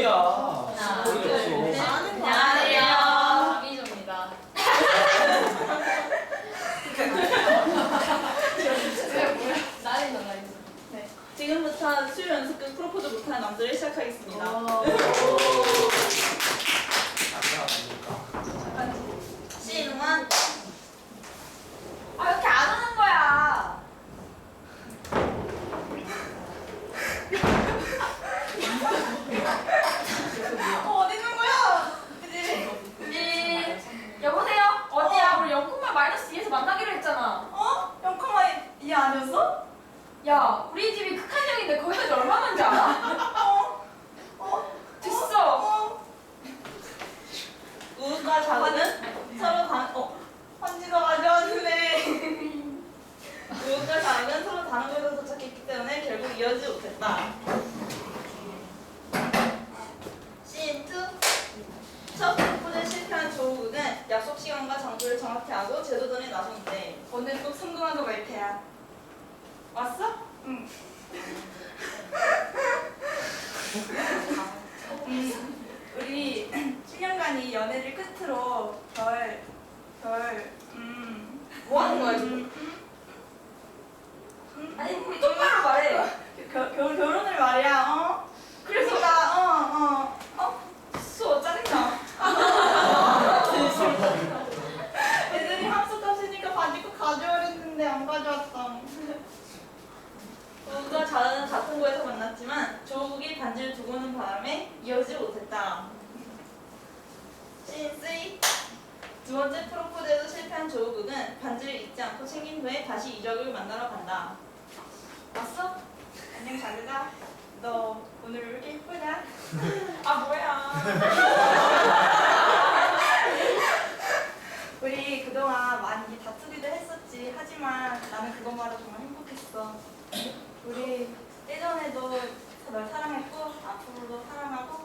소리야. 하나, 소리 둘, 셋. 없어. 안녕하세요. 나이. 네. 지금부터 수요 연습극 프로포즈 못하는 남자를 시작하겠습니다. 시인원 아 이렇게 안 하는 거야. 어, 어디 있는 거야? 그지? 네. 여보세요. 어디야? 우리 0콤마 마이너스 2에서 만나기로 했잖아. 어? 0,2 이 아니었어? 야, 우리 집이 극한형인데 거기까지 얼마 만지 알아? 어? 어? 됐어. 어? 우가 작은 서로 다 어? 편지가 가져왔네. 우가 작은 서로 다른 곳에서 도착했기 때문에 결국 이어지지 못했다. 시인 2. 첫 프로포즈에 실패한 조우는 약속 시간과 장소를 정확히 하고 제도전에 나섰는데 오늘 꼭 성공하고 말 테야. 왔어? 우리 7년간 이 연애를 끝으로 별, 별, 음. 뭐 하는 거야, 지금? 음, 음, 아니, 우리 똑바로 말해. 겨, 결, 결혼을 말이야, 어? 그래서 그러니까, 어, 어, 어? 수어 짜증나. 애들이 합숙 갔으니까 반지 꼭 가져오랬는데 안 가져왔다. 우가 자는 같은 곳에서 만났지만 조국이 반지를 두고 오는 바람에 이어지지 못했다. 씬 3. 두 번째 프로포즈에도 실패한 조국은 반지를 잊지 않고 챙긴 후에 다시 이적을 만나러 간다. 왔어? 안녕 잘 자자. 너 오늘 왜 이렇게 예쁘냐? 아 뭐야? 우리 그동안 많이 다투기도 했었지. 하지만 나는 그것마다 정말 행복했어. 우리 예전에도 널 사랑했고 앞으로도 사랑하고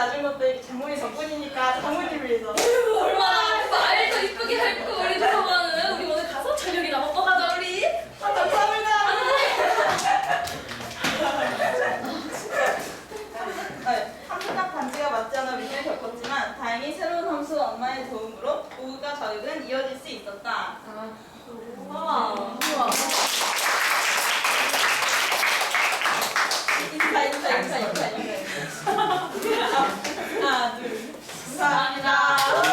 낮은 것도 이렇게 장모님 덕분이니까 장모님 위해서. 얼마나 말도 이쁘게 할거 우리도. Santa.